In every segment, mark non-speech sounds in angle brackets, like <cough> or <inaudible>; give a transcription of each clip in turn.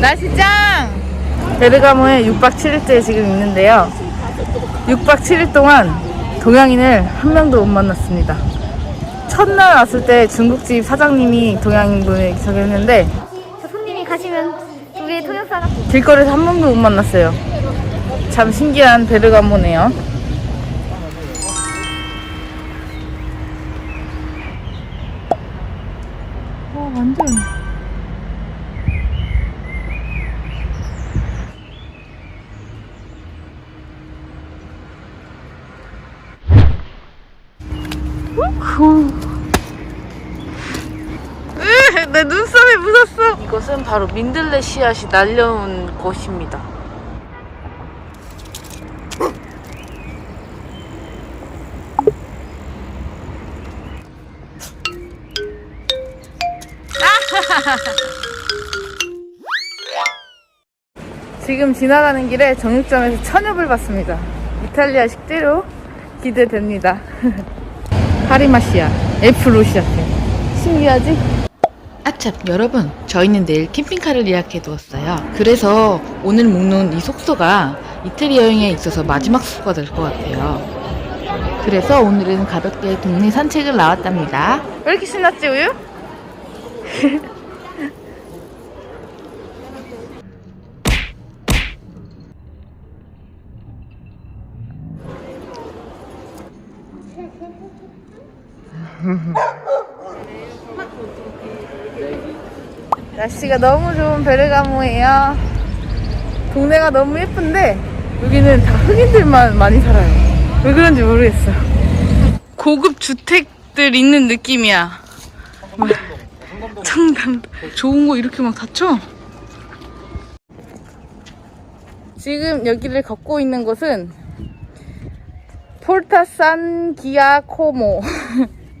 날씨 짱! 베르가모에 6박 7일째 지금 있는데요. 6박 7일 동안 동양인을 한 명도 못 만났습니다. 첫날 왔을 때 중국집 사장님이 동양인분을 소개했는데 저 손님이 가시면 우리 통역사가 길거리에서 한 명도 못 만났어요. 참 신기한 베르가모네요. 와 완전 내 눈썹이 묻었어. 이것은 바로 민들레 씨앗이 날려온 곳입니다. <laughs> 지금 지나가는 길에 정육점에서 천엽을 봤습니다. 이탈리아 식재료 기대됩니다. <laughs> 카리마시아, 에프로시아테. 신기하지? 아참 여러분 저희는 내일 캠핑카를 예약해 두었어요 그래서 오늘 묵는 이 숙소가 이태리 여행에 있어서 마지막 숙소가 될 것 같아요 그래서 오늘은 가볍게 동네 산책을 나왔답니다 왜 이렇게 신났지 우유? <laughs> 날씨가 너무 좋은 베르가모예요. 동네가 너무 예쁜데 여기는 다 흑인들만 많이 살아요. 왜 그런지 모르겠어요. 고급 주택들 있는 느낌이야. 청담 좋은 거 이렇게 막 닫혀? 지금 여기를 걷고 있는 곳은 폴타산 기아코모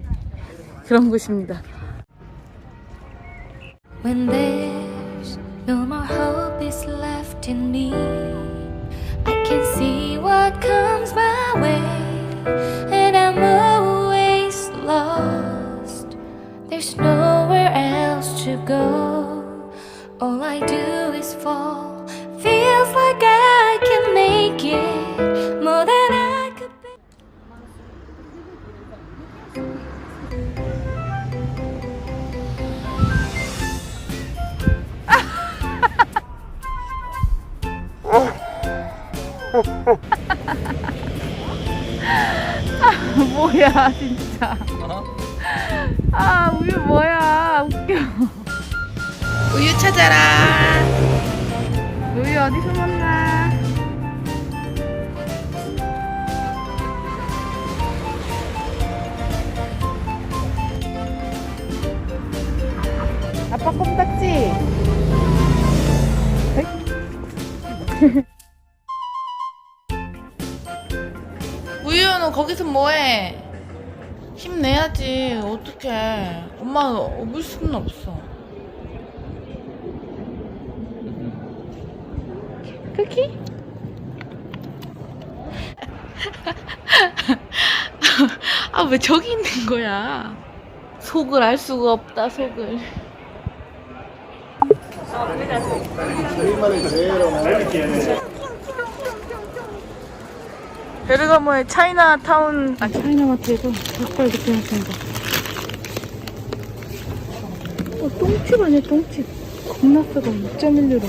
<laughs> 그런 곳입니다. When there's no more hope is left in me, I can see what comes my way, and I'm always lost. There's nowhere else to go. All I do is fall. Feels like I can make it <laughs> 뭐야 진짜. 아 우유 뭐야. 웃겨. 우유 찾아라. 우유 어디 숨었나? 아빠 껌딱지 <laughs> 너 거기서 뭐해? 힘내야지. 어떡해. 엄마 업을 수는 없어. 쿠키? <laughs> 아 왜 저기 있는 거야? 속을 알 수가 없다 속을 베르가모의 차이나타운. 아 차이나마트에서 닭발 느껴놨습니다 어, 똥집 아니야 똥집. 겁나 뜨거 6.1유로.